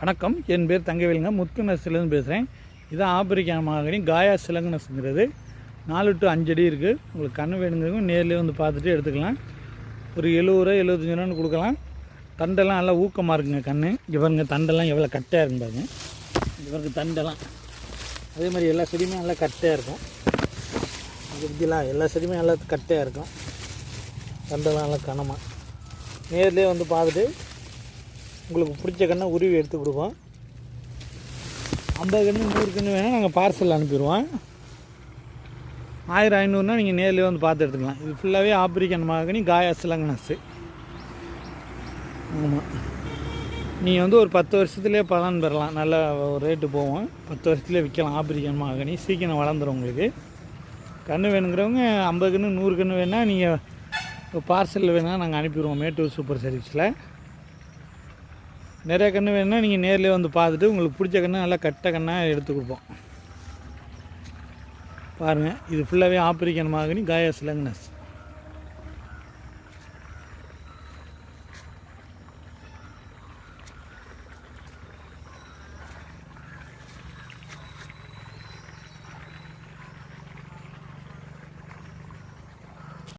வணக்கம். என் பேர் தங்கவேலுங்க. முத்து பேசுகிறேன் இது ஆப்பிரிக்கா மாகனி காயா சிலங்கனஸ்ங்கிறது நாலு டு அஞ்சு அடி இருக்குது உங்களுக்கு கண்ணு வேணுங்கிறவங்க நேர்லேயே வந்து பார்த்துட்டு எடுத்துக்கலாம். ஒரு எழுபது ரூபா எழுபத்தஞ்சு ரூபான்னு கொடுக்கலாம். தண்டெல்லாம் நல்லா ஊக்கமாக இருக்குங்க கண் இவருங்க தண்டெல்லாம் எவ்வளோ கட்டையாக இருக்கும் பாருங்க. தண்டெல்லாம். அதே மாதிரி எல்லா செடியுமே நல்லா கட்டையாக இருக்கும். இப்படிலாம் எல்லா செடியுமே நல்லா கட்டையாக இருக்கும். தண்டெல்லாம் நல்லா கனமாக நேர்லேயே வந்து பார்த்துட்டு உங்களுக்கு பிடிச்ச கண்ணை உருவி எடுத்து கொடுப்போம். ஐம்பது கன்று நூறு கன்று வேணால் நாங்கள் பார்சல் அனுப்பிடுவோம். ஆயிரம் ஐநூறுனா நீங்கள் நேரில் வந்து பார்த்து எடுத்துக்கலாம். இது ஃபுல்லாகவே ஆப்பிரிக்கன் மாகனி காயா சிலங்கனஸு ஆமாம் நீங்கள் வந்து ஒரு பத்து வருஷத்துலேயே பலன் பெறலாம். நல்ல ஒரு ரேட்டு போவோம் பத்து வருஷத்துலேயே விற்கலாம் ஆப்பிரிக்கன் மாகனி சீக்கிரம் வளர்ந்துடும் உங்களுக்கு. கன்று வேணுங்கிறவங்க ஐம்பது கன்று நூறு கன்று வேணால் நீங்கள் பார்சலில் வேணால் நாங்கள் அனுப்பிடுவோம். மேட்டூர் சூப்பர் சர்வீஸில் நிறைய கன்று வேணும்னா நீங்கள் நேரில் வந்து பார்த்துட்டு உங்களுக்கு பிடிச்ச கன்று நல்லா கட்ட கண்ணாக எடுத்து கொடுப்போம். பாருங்கள் இது ஃபுல்லாகவே ஆப்பிரிக்கன் மாகனி காயா சிலங்கனஸ்